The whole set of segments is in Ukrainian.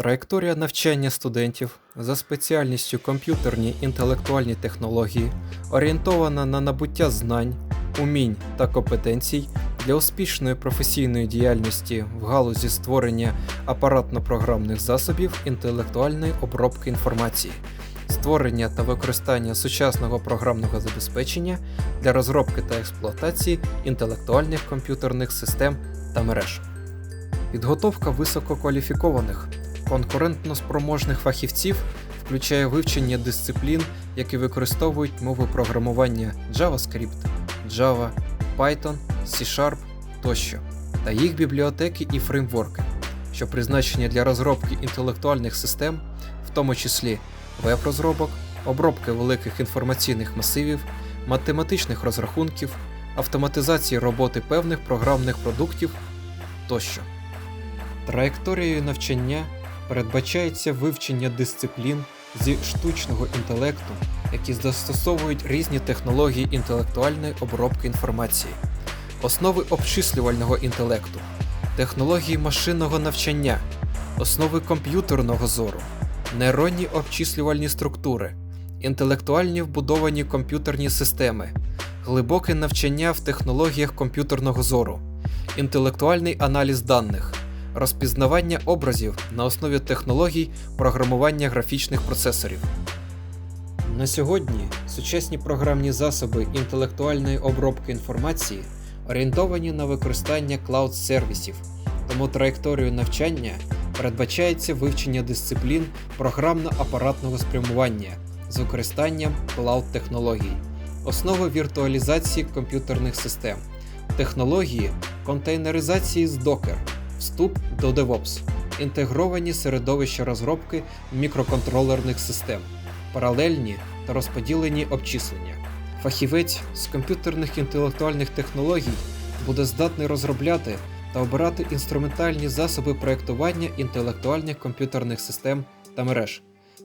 Траєкторія навчання студентів за спеціальністю комп'ютерні інтелектуальні технології орієнтована на набуття знань, умінь та компетенцій для успішної професійної діяльності в галузі створення апаратно-програмних засобів інтелектуальної обробки інформації, створення та використання сучасного програмного забезпечення для розробки та експлуатації інтелектуальних комп'ютерних систем та мереж. Підготовка висококваліфікованих, конкурентно спроможних фахівців включає вивчення дисциплін, які використовують мови програмування JavaScript, Java, Python, C-Sharp тощо, та їх бібліотеки і фреймворки, що призначені для розробки інтелектуальних систем, в тому числі веб-розробок, обробки великих інформаційних масивів, математичних розрахунків, автоматизації роботи певних програмних продуктів тощо. Траєкторією навчання передбачається вивчення дисциплін зі штучного інтелекту, які застосовують різні технології інтелектуальної обробки інформації, основи обчислювального інтелекту, технології машинного навчання, основи комп'ютерного зору, нейронні обчислювальні структури, інтелектуальні вбудовані комп'ютерні системи, глибоке навчання в технологіях комп'ютерного зору, інтелектуальний аналіз даних розпізнавання образів на основі технологій програмування графічних процесорів. На сьогодні сучасні програмні засоби інтелектуальної обробки інформації орієнтовані на використання клауд-сервісів, тому траєкторією навчання передбачається вивчення дисциплін програмно-апаратного спрямування з використанням клауд-технологій, основи віртуалізації комп'ютерних систем, технології контейнеризації з Docker, Вступ до DevOps, інтегровані середовища розробки мікроконтролерних систем, паралельні та розподілені обчислення. Фахівець з комп'ютерних інтелектуальних технологій буде здатний розробляти та обирати інструментальні засоби проєктування інтелектуальних комп'ютерних систем та мереж,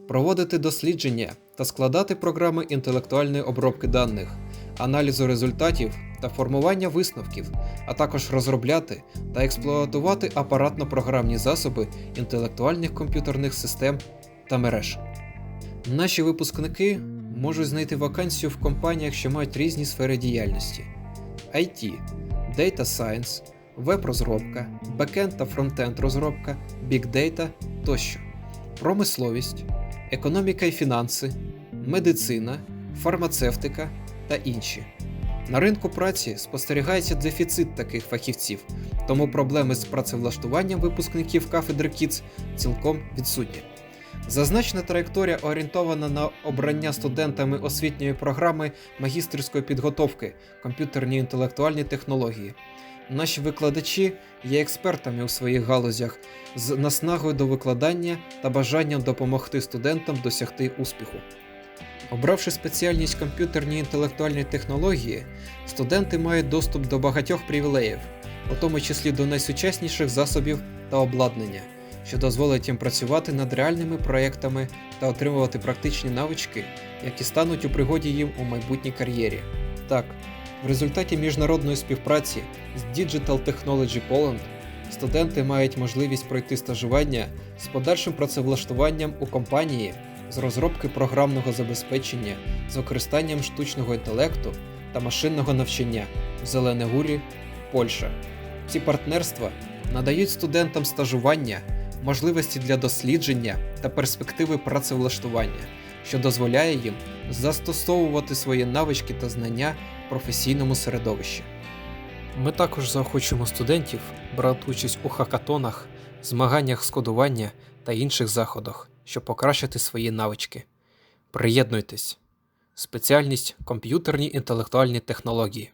проводити дослідження та складати програми інтелектуальної обробки даних, аналізу результатів та формування висновків, а також розробляти та експлуатувати апаратно-програмні засоби інтелектуальних комп'ютерних систем та мереж. Наші випускники можуть знайти вакансію в компаніях, що мають різні сфери діяльності: IT, Data Science, веб-розробка, бекенд та фронтенд розробка, Data тощо, промисловість, економіка і фінанси, медицина, фармацевтика та інші. На ринку праці спостерігається дефіцит таких фахівців, тому проблеми з працевлаштуванням випускників кафедри КІЦ цілком відсутні. Зазначена траєкторія орієнтована на обрання студентами освітньої програми магістерської підготовки комп'ютерні інтелектуальні технології. Наші викладачі є експертами у своїх галузях з наснагою до викладання та бажанням допомогти студентам досягти успіху. Обравши спеціальність комп'ютерні інтелектуальні технології, студенти мають доступ до багатьох привілеїв, у тому числі до найсучасніших засобів та обладнання, що дозволить їм працювати над реальними проєктами та отримувати практичні навички, які стануть у пригоді їм у майбутній кар'єрі. Так, в результаті міжнародної співпраці з Digital Technology Poland студенти мають можливість пройти стажування з подальшим працевлаштуванням у компанії з розробки програмного забезпечення з використанням штучного інтелекту та машинного навчання в Зеленегурі, Польща. Ці партнерства надають студентам стажування, можливості для дослідження та перспективи працевлаштування, що дозволяє їм застосовувати свої навички та знання в професійному середовищі. Ми також заохочуємо студентів брати участь у хакатонах, змаганнях з кодування та інших заходах, щоб покращити свої навички. Приєднуйтесь. Спеціальність комп'ютерні інтелектуальні технології.